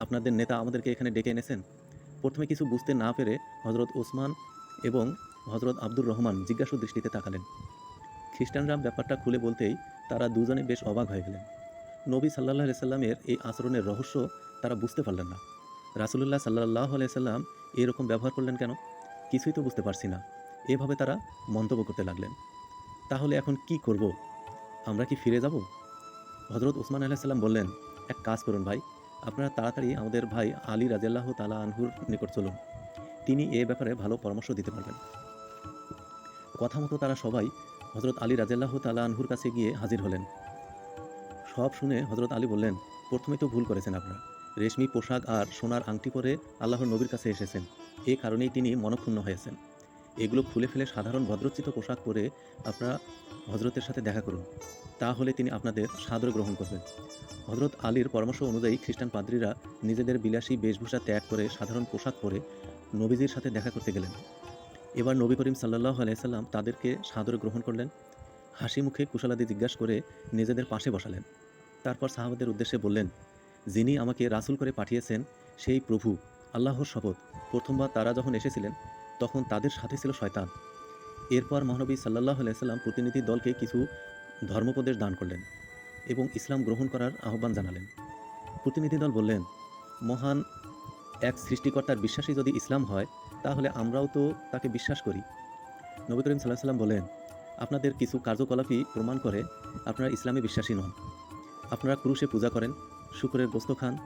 আপনাদের নেতা আমাদেরকে এখানে ডেকে এনেছেন? প্রথমে কিছু বুঝতে না পেরে হজরত ওসমান এবং হজরত আব্দুর রহমান জিজ্ঞাসু দৃষ্টিতে তাকালেন। খ্রিস্টানরা ব্যাপারটা খুলে বলতেই তারা দুজনে বেশ অবাক হয়ে গেলেন। নবী সাল্লাহ সাল্লামের এই আচরণের রহস্য তারা বুঝতে পারলেন না। রাসুলুল্লাহ সাল্লাহ সাল্লাম এরকম ব্যবহার করলেন কেন? কিছুই তো বুঝতে পারছি না। এভাবে তারা মন্তব্য করতে লাগলেন। তাহলে এখন কি করব? আমরা কি ফিরে যাব? হজরত ওসমান আলাহিসাল্লাম বললেন, এক কাজ করুন ভাই আপনারা তাড়াতাড়ি আমাদের ভাই আলী রাজিয়াল্লাহ তালা আনহুর নিকট চলুন। তিনি এ ব্যাপারে ভালো পরামর্শ দিতে পারবেন। কথা মতো তারা সবাই হজরত আলী রাজিয়াল্লাহ তালা আনহুর কাছে গিয়ে হাজির হলেন। সব শুনে হজরত আলী বললেন, প্রথমে তো ভুল করেছেন আপনারা। রেশমি পোশাক আর সোনার আংটি পরে আল্লাহর নবীর কাছে এসেছেন। এ কারণেই তিনি মনক্ষুণ্ণ হয়েছেন। এগুলো খুলে ফেলে সাধারণ ভদ্রচিত পোশাক পরে আপনারা হজরতের সাথে দেখা করুন। তাহলে তিনি আপনাদের সাদর গ্রহণ করবেন। হজরত আলীর পরামর্শ অনুযায়ী খ্রিস্টান পাদ্রীরা নিজেদের বিলাসী বেশভূষা ত্যাগ করে সাধারণ পোশাক পরে নবীজির সাথে দেখা করতে গেলেন। এবার নবী করিম সাল্লাহ আলাইসাল্লাম তাদেরকে সাদরে গ্রহণ করলেন। হাসি মুখে কুশলাদি জিজ্ঞাসা করে নিজেদের পাশে বসালেন। তারপর সাহাবাদের উদ্দেশ্যে বললেন, যিনি আমাকে রাসূল করে পাঠিয়েছেন, সেই প্রভু, আল্লাহর শপথ। প্রথমবার তারা যখন এসেছিলেন তখন তাদের সাথে ছিল শয়তান। এরপর মহানবী সাল্লাহ আলাইসাল্লাম প্রতিনিধি দলকে কিছু ধর্মোপদেশ দান করলেন এবং ইসলাম গ্রহণ করার আহ্বান জানালেন। প্রতিনিধি দল বললেন, মহান এক সৃষ্টিকর্তার বিশ্বাসী যদি ইসলাম হয়, তাহলে আমরাও তো তাকে বিশ্বাস করি। নবী করিম সাল্লাহ সাল্লাম বলেন, আপনাদের কিছু কার্যকলাপই প্রমাণ করে আপনারা ইসলামে বিশ্বাসী নন। আপনারা ক্রুশে পূজা করেন, শুকরের গোস্ত খান,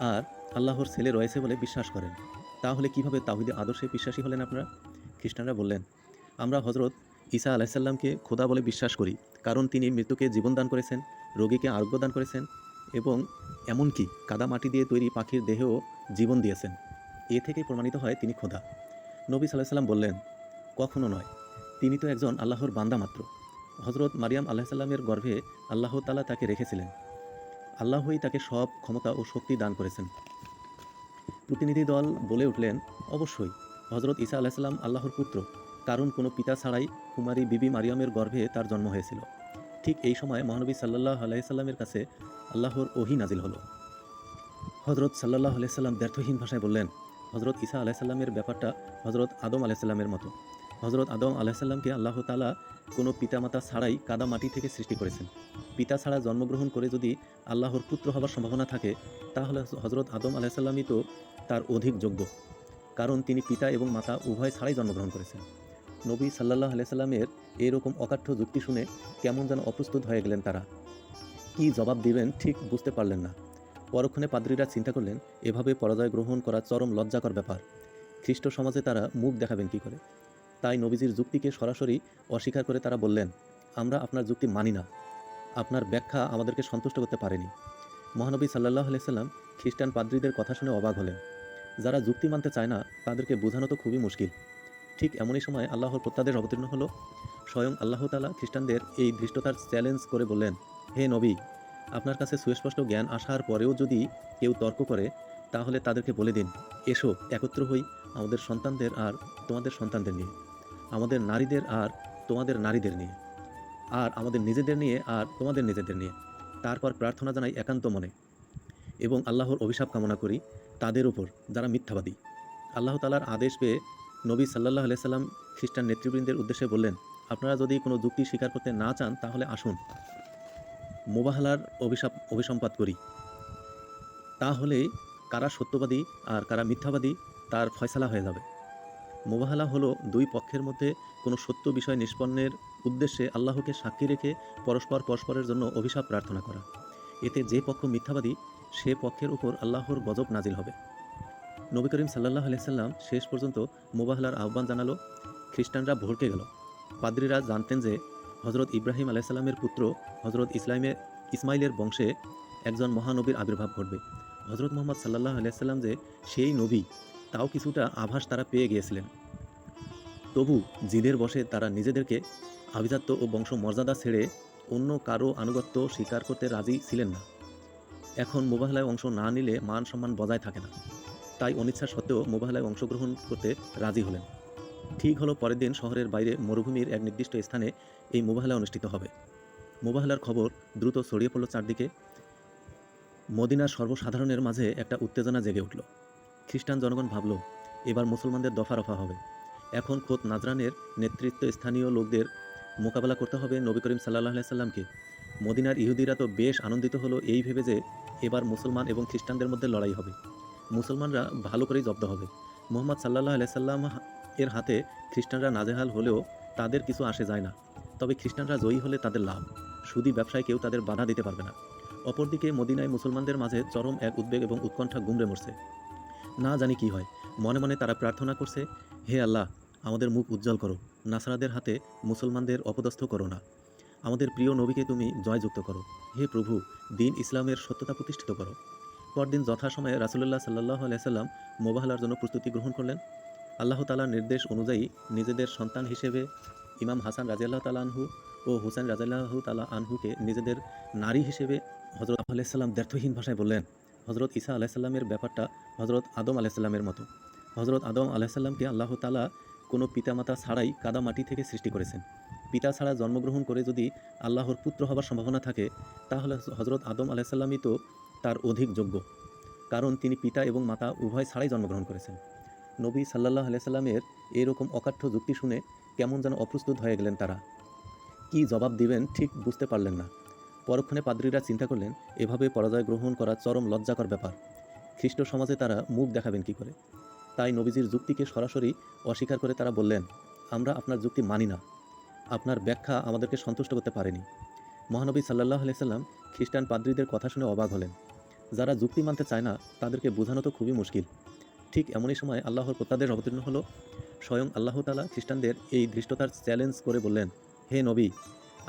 আর আল্লাহর ছেলে রয়েছে বলে বিশ্বাস করেন। তাহলে কীভাবে তাহিদে আদর্শে বিশ্বাসী হলেন আপনারা? খ্রিস্টানরা বললেন, আমরা হজরত ঈসা আলাইসাল্লামকে খোদা বলে বিশ্বাস করি, কারণ তিনি মৃত্যুকে জীবন দান করেছেন, রোগীকে আরোগ্য দান করেছেন এবং এমনকি কাদা মাটি দিয়ে তৈরি পাখির দেহেও জীবন দিয়েছেন। এ থেকেই প্রমাণিত হয় তিনি খোদা। নবী সাল্লাহ সাল্লাম বললেন, কখনো নয়। তিনি তো একজন আল্লাহর বান্দা মাত্র। হজরত মারিয়াম আল্লাহ সাল্লামের গর্ভে আল্লাহ তালা তাকে রেখেছিলেন। আল্লাহই তাকে সব ক্ষমতা ও শক্তি দান করেছেন। প্রতিনিধি দল বলে উঠলেন, অবশ্যই হজরত ঈসা আলাহিসাল্লাম আল্লাহর পুত্র। কারণ কোনো পিতা ছাড়াই কুমারী বিবি মারিয়ামের গর্ভে তার জন্ম হয়েছিল। ঠিক এই সময় মহানবী সাল্লাহ আলাইসাল্লামের কাছে আল্লাহর ওহি নাজিল হলো। হজরত সাল্লাহ আলাইসাল্লাম ব্যর্থহীন ভাষায় বললেন হজরত ঈসা আলাইসাল্লামের ব্যাপারটা হজরত আদম আলাইসাল্লামের মতো। হজরত আদম আলাইসাল্লামকে আল্লাহ তালা কোনো পিতামাতা ছাড়াই কাদা মাটি থেকে সৃষ্টি করেছেন। পিতা ছাড়া জন্মগ্রহণ করে যদি আল্লাহর পুত্র হবার সম্ভাবনা থাকে, তাহলে হজরত আদম আলাইসাল্লামই তো তার অধিক যোগ্য। কারণ তিনি পিতা এবং মাতা উভয় ছাড়াই জন্মগ্রহণ করেছেন। নবী সাল্লাহ আলাইসাল্লামের এরকম অকাঠ্য যুক্তি শুনে কেমন যেন অপ্রস্তুত হয়ে গেলেন তারা। কি জবাব দিবেন ঠিক বুঝতে পারলেন না। পরক্ষণে পাদ্রীরা চিন্তা করলেন, এভাবে পরাজয় গ্রহণ করা চরম লজ্জাকর ব্যাপার। খ্রিস্ট সমাজে তারা মুখ দেখাবেন কি করে? তাই নবীজির যুক্তিকে সরাসরি অস্বীকার করে তারা বললেন, আমরা আপনার যুক্তি মানি না। আপনার ব্যাখ্যা আমাদেরকে সন্তুষ্ট করতে পারেনি। মহানবী সাল্লাহ আলাইসাল্লাম খ্রিস্টান পাদ্রীদের কথা শুনে অবাক হলেন। যারা যুক্তি মানতে চায় না, তাদেরকে বোঝানো তো খুবই মুশকিল। ঠিক এমনই সময় আল্লাহর প্রত্যাদেশ অবতীর্ণ হলো। স্বয়ং আল্লাহ তালা খ্রিস্টানদের এই ধৃষ্টতার চ্যালেঞ্জ করে বললেন, হে নবী, আপনার কাছে সুস্পষ্ট জ্ঞান আসার পরেও যদি কেউ তর্ক করে, তাহলে তাদেরকে বলে দিন, এসো, একত্র হই, আমাদের সন্তানদের আর তোমাদের সন্তানদের নিয়ে আমাদের নারীদের আর তোমাদের নারীদের নিয়ে। আর আমাদের নিজেদের নিয়ে আর তোমাদের নিজেদের নিয়ে। তারপর প্রার্থনা জানাই একান্ত মনে। এবং আল্লাহর অভিশাপ কামনা করি তাদের উপর যারা মিথ্যাবাদী। আল্লাহ তালার আদেশ পেয়ে নবী সাল্লাহ আলাইসাল্লাম খ্রিস্টান নেতৃবৃন্দের উদ্দেশ্যে বললেন, আপনারা যদি কোনো যুক্তি স্বীকার করতে না চান তাহলে আসুন। মোবাহালার অভিশাপ, অভিসম্পাত করি। তাহলে কারা সত্যবাদী আর কারা মিথ্যাবাদী তার ফয়সালা হয়ে যাবে। মোবাহালা হলো দুই পক্ষের মধ্যে কোনো সত্য বিষয় নিষ্পন্নের উদ্দেশ্যে আল্লাহকে সাক্ষী রেখে পরস্পর পরস্পরের জন্য অভিশাপ প্রার্থনা করা। এতে যে পক্ষ মিথ্যাবাদী, সে পক্ষের উপর আল্লাহর গজব নাজিল হবে। নবী করিম সাল্লাহ আলাইসাল্লাম শেষ পর্যন্ত মোবাহলার আহ্বান জানালো, খ্রিস্টানরা ভড়কে গেল। পাদ্রীরা জানতেন যে হজরত ইব্রাহিম আলাইসাল্লামের পুত্র হজরত ইসলামের ইসমাইলের বংশে একজন মহানবীর আবির্ভাব ঘটবে। হজরত মোহাম্মদ সাল্লাহ আলাইসাল্লাম যে সেই নবী তাও কিছুটা আভাস তারা পেয়ে গিয়েছিলেন। তবু জিদের বসে তারা নিজেদেরকে আভিজাত্য ও বংশ মর্যাদা ছেড়ে অন্য কারও আনুগত্য স্বীকার করতে রাজি ছিলেন না। এখন মোবাহলায় অংশ না নিলে মান সম্মান বজায় থাকে না। তাই অনিচ্ছা সত্ত্বেও মোবাহলায় অংশগ্রহণ করতে রাজি হলেন। ঠিক হলো পরের দিন শহরের বাইরে মরুভূমির এক নির্দিষ্ট স্থানে এই মোবাহলা অনুষ্ঠিত হবে। মোবাহলার খবর দ্রুত ছড়িয়ে পড়ল চারদিকে। মদিনার সর্বসাধারণের মাঝে একটা উত্তেজনা জেগে উঠল। খ্রিস্টান জনগণ ভাবল, এবার মুসলমানদের দফা রফা হবে। এখন খোদ নাজরানের নেতৃত্ব স্থানীয় লোকদের মোকাবেলা করতে হবে নবী করিম সাল্লাহ সাল্লামকে। মদিনার ইহুদিরা তো বেশ আনন্দিত হলো এই ভেবে যে এবার মুসলমান এবং খ্রিস্টানদের মধ্যে লড়াই হবে। মুসলমানরা ভালো করেই জব্দ হবে। মোহাম্মদ সাল্লাহ সাল্লাম এর হাতে খ্রিস্টানরা নাজেহাল হলেও তাদের কিছু আসে যায় না। তবে খ্রিস্টানরা জয়ী হলে তাদের লাভ। সুদী ব্যবসায় কেউ তাদের বাধা দিতে পারবে না। অপরদিকে মদিনায় মুসলমানদের মাঝে চরম এক উদ্বেগ এবং উৎকণ্ঠা গুমড়ে মরছে। না জানি কি হয়। মনে মনে তারা প্রার্থনা করছে, হে আল্লাহ, আমাদের মুখ উজ্জ্বল করো। নাসারাদের হাতে মুসলমানদের অপদস্থ করো না। আমাদের প্রিয় নবীকে তুমি জয়যুক্ত করো। হে প্রভু, দিন ইসলামের সত্যতা প্রতিষ্ঠিত করো। পরদিন যথাসময়ে রাসুলুল্লাহ সাল্লাহ আলাইসাল্লাম মোবাহলার জন্য প্রস্তুতি গ্রহণ করলেন। আল্লাহ তালার নির্দেশ অনুযায়ী নিজেদের সন্তান হিসেবে ইমাম হাসান রাজিয়াল্লাহ তালা আনহু ও হুসেন রাজিয়াল্লাহ তালা আনহুকে নিজেদের নারী হিসেবে হজরত আলাইসাল্লাম দ্ব্যর্থহীন ভাষায় বললেন। হজরত ঈসা আলাইসাল্লামের ব্যাপারটা হজরত আদম আলাইসাল্লামের মতো। হজরত আদম আলাইসাল্লামকে আল্লাহ তালা কোনো পিতামাতা ছাড়াই কাদা মাটি থেকে সৃষ্টি করেছেন। পিতা ছাড়া জন্মগ্রহণ করে যদি আল্লাহর পুত্র হবার সম্ভাবনা থাকে, তাহলে হজরত আদম আলাইসাল্লামই তো তার অধিক যোগ্য। কারণ তিনি পিতা এবং মাতা উভয় ছাড়াই জন্মগ্রহণ করেছেন। নবী সাল্লাহ আলাইসাল্লামের এরকম অকাঠ্য যুক্তি শুনে কেমন যেন অপ্রস্তুত হয়ে গেলেন তারা। কি জবাব দিবেন ঠিক বুঝতে পারলেন না। পরক্ষণে পাদ্রীরা চিন্তা করলেন, এভাবে পরাজয় গ্রহণ করা চরম লজ্জাকর ব্যাপার। খ্রিস্ট সমাজে তারা মুখ দেখাবেন কি করে? তাই নবীজির যুক্তিকে সরাসরি অস্বীকার করে তারা বললেন, আমরা আপনার যুক্তি মানি না। আপনার ব্যাখ্যা আমাদেরকে সন্তুষ্ট করতে পারেনি। মহানবী সাল্লাহ আলাইসাল্লাম খ্রিস্টান পাদ্রীদের কথা শুনে অবাক হলেন। যারা যুক্তি মানতে চায় না, তাদেরকে বোঝানো তো খুবই মুশকিল। ঠিক এমনই সময় আল্লাহর প্রত্যাদেশ অবতীর্ণ হলো স্বয়ং আল্লাহ তালা খ্রিস্টানদের এই ধৃষ্টতার চ্যালেঞ্জ করে বললেন, হে নবী,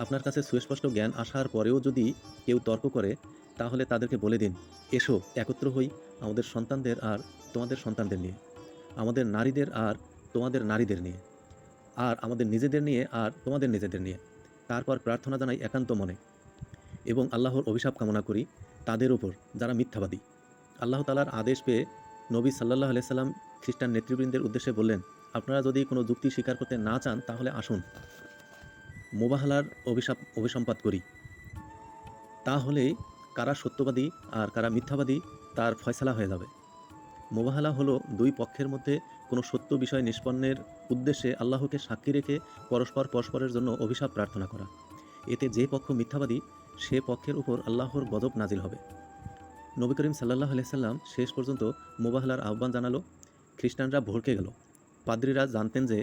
আপনার কাছে সুস্পষ্ট জ্ঞান আসার পরেও যদি কেউ তর্ক করে, তাহলে তাদেরকে বলে দিন, এসো, একত্র হই আমাদের সন্তানদের আর তোমাদের সন্তানদের নিয়ে, আমাদের নারীদের আর তোমাদের নারীদের নিয়ে, আর আমাদের নিজেদের নিয়ে আর তোমাদের নিজেদের নিয়ে। তারপর প্রার্থনা জানাই একান্ত মনে। এবং আল্লাহর অভিশাপ কামনা করি তাদের উপর যারা মিথ্যাবাদী। আল্লাহ তালার আদেশ পেয়ে নবী সাল্লাহ আলাইসাল্লাম খ্রিস্টান নেতৃবৃন্দের উদ্দেশ্যে বললেন, আপনারা যদি কোনো যুক্তি স্বীকার করতে না চান, তাহলে আসুন। মোবাহলার অভিশাপ, অভিসম্পাত করি। তাহলে কারা সত্যবাদী আর কারা মিথ্যাবাদী তার ফয়সালা হয়ে যাবে। মোবাহালা হলো দুই পক্ষের মধ্যে কোনো সত্য বিষয় নিষ্পন্নের উদ্দেশ্যে আল্লাহকে সাক্ষী রেখে পরস্পর পরস্পরের জন্য অভিশাপ প্রার্থনা করা। এতে যে পক্ষ মিথ্যাবাদী, সে পক্ষের উপর আল্লাহর গজব নাজিল হবে। নবী করিম সাল্লাহ আলাইসাল্লাম শেষ পর্যন্ত মোবাহলার আহ্বান জানালো, খ্রিস্টানরা ভড়কে গেল। পাদ্রীরা জানতেন যে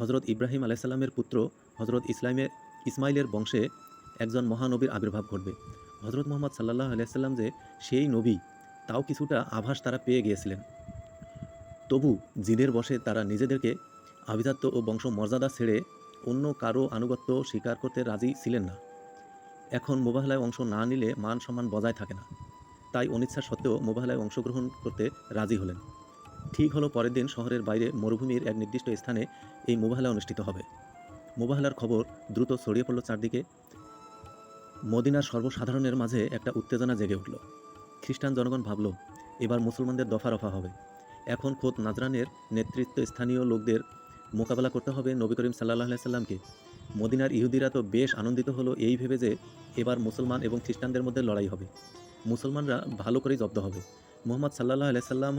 হজরত ইব্রাহিম আলাইসাল্লামের পুত্র হজরত ইসলামের ইসমাইলের বংশে একজন মহানবীর আবির্ভাব ঘটবে। হজরত মোহাম্মদ সাল্লাহ আলাইসাল্লাম যে সেই নবী তাও কিছুটা আভাস তারা পেয়ে গিয়েছিলেন। তবু জিদের বসে তারা নিজেদেরকে আভিজাত্য ও বংশ মর্যাদা ছেড়ে অন্য কারও আনুগত্য স্বীকার করতে রাজি ছিলেন না। এখন মোবাহলায় অংশ না নিলে মান সম্মান বজায় থাকে না। তাই অনিচ্ছা সত্ত্বেও মোবাহলায় অংশগ্রহণ করতে রাজি হলেন। ঠিক হলো পরের দিন শহরের বাইরে মরুভূমির এক নির্দিষ্ট স্থানে এই মোবাহলা অনুষ্ঠিত হবে। মোবাহলার খবর দ্রুত ছড়িয়ে পড়ল চারদিকে। মদিনার সর্বসাধারণের মাঝে একটা উত্তেজনা জেগে উঠল। খ্রিস্টান জনগণ ভাবল, এবার মুসলমানদের দফা রফা হবে। এখন খোদ নাজরানের নেতৃত্ব স্থানীয় লোকদের মোকাবেলা করতে হবে নবী করিম সাল্লাহ সাল্লামকে মদিনার ইহুদিরা তো বেশ আনন্দিত হলো এই ভেবে যে এবার মুসলমান এবং খ্রিস্টানদের মধ্যে লড়াই হবে। মুসলমানরা ভালো করেই জব্দ হবে। মোহাম্মদ সাল্লাহ আলাইসাল্লাম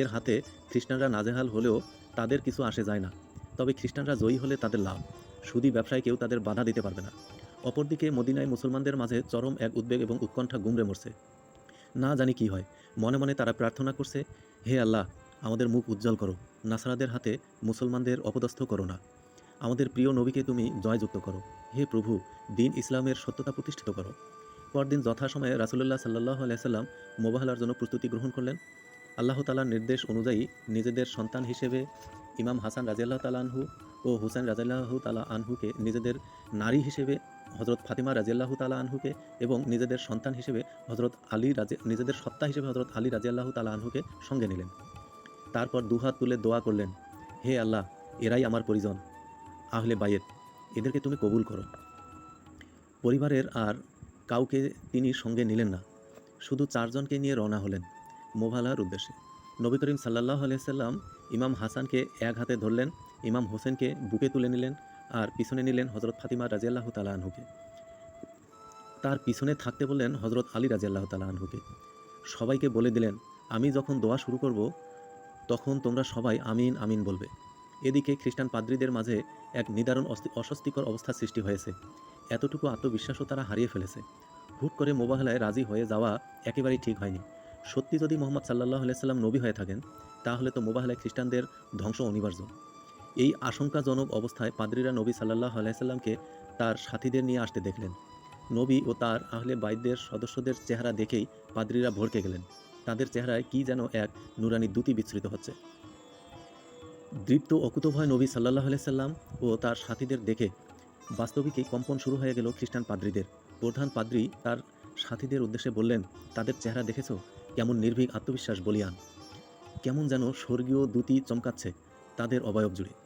এর হাতে খ্রিস্টানরা নাজেহাল হলেও তাদের কিছু আসে যায় না। তবে খ্রিস্টানরা জয়ী হলে তাদের লাভ। সুদী ব্যবসায় কেউ তাদের বাধা দিতে পারবে না। অপরদিকে মদিনায় মুসলমানদের মাঝে চরম এক উদ্বেগ এবং উৎকণ্ঠা গুমড়ে মরছে। না জানি কি হয়। মনে মনে তারা প্রার্থনা করছে, হে আল্লাহ, আমাদের মুখ উজ্জ্বল করো। নাসারাদের হাতে মুসলমানদের অপদস্থ করো না। আমাদের প্রিয় নবীকে তুমি জয়যুক্ত করো। হে প্রভু, দিন ইসলামের সত্যতা প্রতিষ্ঠিত করো। পরদিন যথাসময়ে রাসুলুল্লাহ সাল্লাহ আলাইসাল্লাম মোবাহলার জন্য প্রস্তুতি গ্রহণ করলেন। আল্লাহ তালার নির্দেশ অনুযায়ী নিজেদের সন্তান হিসেবে ইমাম হাসান রাজিয়াল্লাহ তালা আনহু ও হুসেন রাজিয়াল্লাহ তালা আনহুকে নিজেদের নারী হিসেবে হজরত ফাতিমা রাজিয়াল্লাহ তালা আনহুকে এবং নিজেদের সন্তান হিসেবে হজরত আলী নিজেদের সত্তা হিসেবে হজরত আলী রাজিয়াল্লাহ তালা আনহুকে সঙ্গে নিলেন। তারপর দুহাত তুলে দোয়া করলেন, হে আল্লাহ, এরাই আমার পরিজন, আহলে বাইয়েত এদেরকে তুমি কবুল করো। পরিবারের আর কাউকে তিনি সঙ্গে নিলেন না, শুধু চারজনকে নিয়ে রওনা হলেন মোভালার উদ্দেশ্যে। নবী করিম সাল্লাহ আলিয়াল্লাম ইমাম হাসানকে এক হাতে ধরলেন, ইমাম হোসেনকে বুকে তুলে নিলেন আর পিছনে নিলেন হজরত ফাতিমা রাজিয়াল্লাহ তালা তার পিছনে থাকতে বললেন হজরত আলী রাজিয়াল্লাহ তালা সবাইকে বলে দিলেন, আমি যখন দোয়া শুরু করব, তখন তোমরা সবাই আমিন আমিন বলবে। এদিকে খ্রিস্টান পাদ্রীদের মাঝে এক নিদারুণ অস্বস্তিকর অবস্থা সৃষ্টি হয়েছে। এতটুকু আত্মবিশ্বাসও তারা হারিয়ে ফেলেছে। হুট করে মোবাহলায় রাজি হয়ে যাওয়া একেবারেই ঠিক হয়নি। সত্যি যদি মোহাম্মদ সাল্লাহ সাল্লাম নবী হয়ে থাকেন, তাহলে তো মোবাহলায় খ্রিস্টানদের ধ্বংস অনিবার্য। এই আশঙ্কাজনক অবস্থায় পাদ্রীরা নবী সাল্লাহ আলাইসাল্লামকে তার সাথীদের নিয়ে আসতে দেখলেন। নবী ও তার আহলে বাইদের সদস্যদের চেহারা দেখেই পাদ্রীরা ভড়কে গেলেন। তাদের চেহারায় কি যেন এক নুরানি দ্যুতি বিস্তৃত হচ্ছে। দৃপ্ত অকুতভয় নবী সাল্লাহ আলাইসাল্লাম ও তার সাথীদের দেখে বাস্তবিকই কম্পন শুরু হয়ে গেল খ্রিস্টান পাদ্রীদের। প্রধান পাদ্রী তার সাথীদের উদ্দেশ্যে বললেন, তাদের চেহারা দেখেছ? কেমন নির্ভীক আত্মবিশ্বাস বলিয়ান। কেমন যেন স্বর্গীয় দ্যুতি চমকাচ্ছে। তাদের অবয়ব জুড়ে।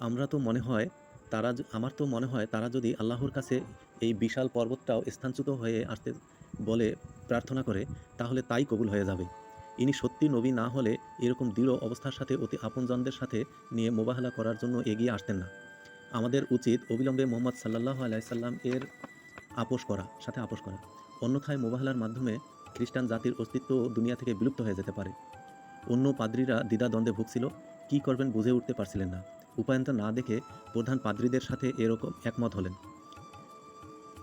আমরা তো মনে হয় তারা আমার তো মনে হয় তারা যদি আল্লাহর কাছে এই বিশাল পর্বতটাও স্থানচ্যুত হয়ে আসতে বলে প্রার্থনা করে, তাহলে তাই কবুল হয়ে যাবে। ইনি সত্যি নবী না হলে এরকম দৃঢ় অবস্থার সাথে অতি আপনজনদের সাথে নিয়ে মোবাহলা করার জন্য এগিয়ে আসতেন না। আমাদের উচিত অবিলম্বে মোহাম্মদ সাল্লাহ আলাইসাল্লাম এর আপোষ করা, সাথে আপোষ করা। অন্যথায় মোবাহলার মাধ্যমে খ্রিস্টান জাতির অস্তিত্ব দুনিয়া থেকে বিলুপ্ত হয়ে যেতে পারে। অন্য পাদ্রীরা দ্বিধাদ্বন্দ্বে ভুগছিল, কী করবেন বুঝে উঠতে পারছিলেন না। উপায়ন্ত না দেখে প্রধান পাদ্রীদের সাথে এরকম একমত হলেন।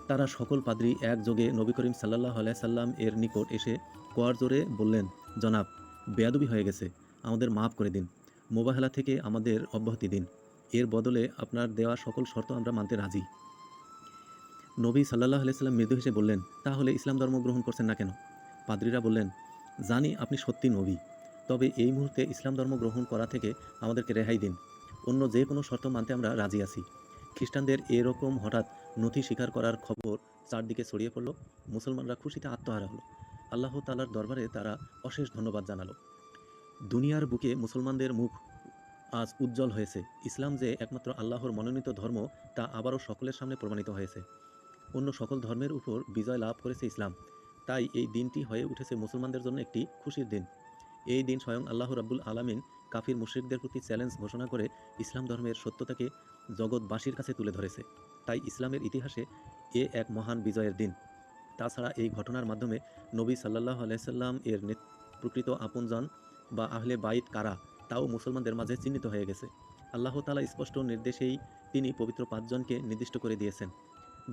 তারা সকল পাদ্রী একযোগে নবী করিম সাল্লাহ আলাই সাল্লাম এর নিকট এসে কোয়ার জোরে বললেন, জনাব, বেয়াদবি হয়ে গেছে, আমাদের মাফ করে দিন। মোবাহেলা থেকে আমাদের অব্যাহতি দিন। এর বদলে আপনার দেওয়া সকল শর্ত আমরা মানতে রাজি। নবী সাল্লাহ সাল্লাম মৃদু হেসে বললেন, তাহলে ইসলাম ধর্ম গ্রহণ করছেন না কেন? পাদ্রীরা বললেন, জানি আপনি সত্যি নবী, তবে এই মুহূর্তে ইসলাম ধর্ম গ্রহণ করা থেকে আমাদেরকে রেহাই দিন। অন্য যে কোনো শর্ত মানতে আমরা রাজি আছি। খ্রিস্টানদের এরকম হঠাৎ নথি স্বীকার করার খবর চারদিকে ছড়িয়ে পড়ল। মুসলমানরা খুশিতে আত্মহারা হলো। আল্লাহ তালার দরবারে তারা অশেষ ধন্যবাদ জানালো। দুনিয়ার বুকে মুসলমানদের মুখ আজ উজ্জ্বল হয়েছে। ইসলাম যে একমাত্র আল্লাহর মনোনীত ধর্ম, তা আবারও সকলের সামনে প্রমাণিত হয়েছে। অন্য সকল ধর্মের উপর বিজয় লাভ করেছে ইসলাম। তাই এই দিনটি হয়ে উঠেছে মুসলমানদের জন্য একটি খুশির দিন। এই দিন স্বয়ং আল্লাহ রাব্বুল আলামিন কাফির মুশরিকদের প্রতি চ্যালেঞ্জ ঘোষণা করে ইসলাম ধর্মের সত্যতাকে জগৎবাসীর কাছে তুলে ধরেছে। তাই ইসলামের ইতিহাসে এ এক মহান বিজয়ের দিন। তাছাড়া এই ঘটনার মাধ্যমে নবী সাল্লাহ আলাইসাল্লাম এর প্রকৃত আপনজন বা আহলে বাইত কারা, তাও মুসলমানদের মাঝে চিহ্নিত হয়ে গেছে। আল্লাহ তালা স্পষ্ট নির্দেশেই তিনি পবিত্র পাঁচজনকে নির্দিষ্ট করে দিয়েছেন।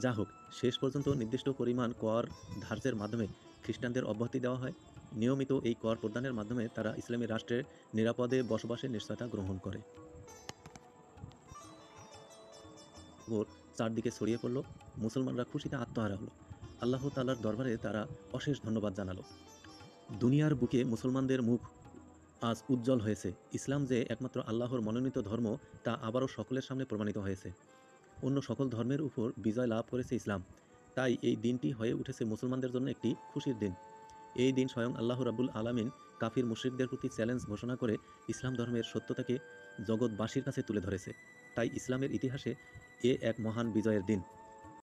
যা হোক শেষ পর্যন্ত নির্দিষ্ট পরিমাণ কর ধার্যের মাধ্যমে খ্রিস্টানদের অব্যাহতি দেওয়া হয়। নিয়মিত এই কর প্রদানের মাধ্যমে তারা ইসলামী রাষ্ট্রের নিরাপদে বসবাসের নিশ্চয়তা গ্রহণ করে। খবর চারদিকে ছড়িয়ে পড়ল, মুসলমানরা খুশিতে আত্মহারা হলো। আল্লাহ তালার দরবারে তারা অশেষ ধন্যবাদ জানালো। দুনিয়ার বুকে মুসলমানদের মুখ আজ উজ্জ্বল হয়েছে। ইসলাম যে একমাত্র আল্লাহর মনোনীত ধর্ম, তা আবারও সকলের সামনে প্রমাণিত হয়েছে। অন্য সকল ধর্মের উপর বিজয় লাভ করেছে ইসলাম। তাই এই দিনটি হয়ে উঠেছে মুসলমানদের জন্য একটি খুশির দিন। এই দিন স্বয়ং আল্লাহ রাবুল আলামিন কাফির মুশ্রিকদের প্রতি চ্যালেঞ্জ ঘোষণা করে ইসলাম ধর্মের সত্যতাকে জগৎবাসীর কাছে তুলে ধরেছে। তাই ইসলামের ইতিহাসে এ এক মহান বিজয়ের দিন।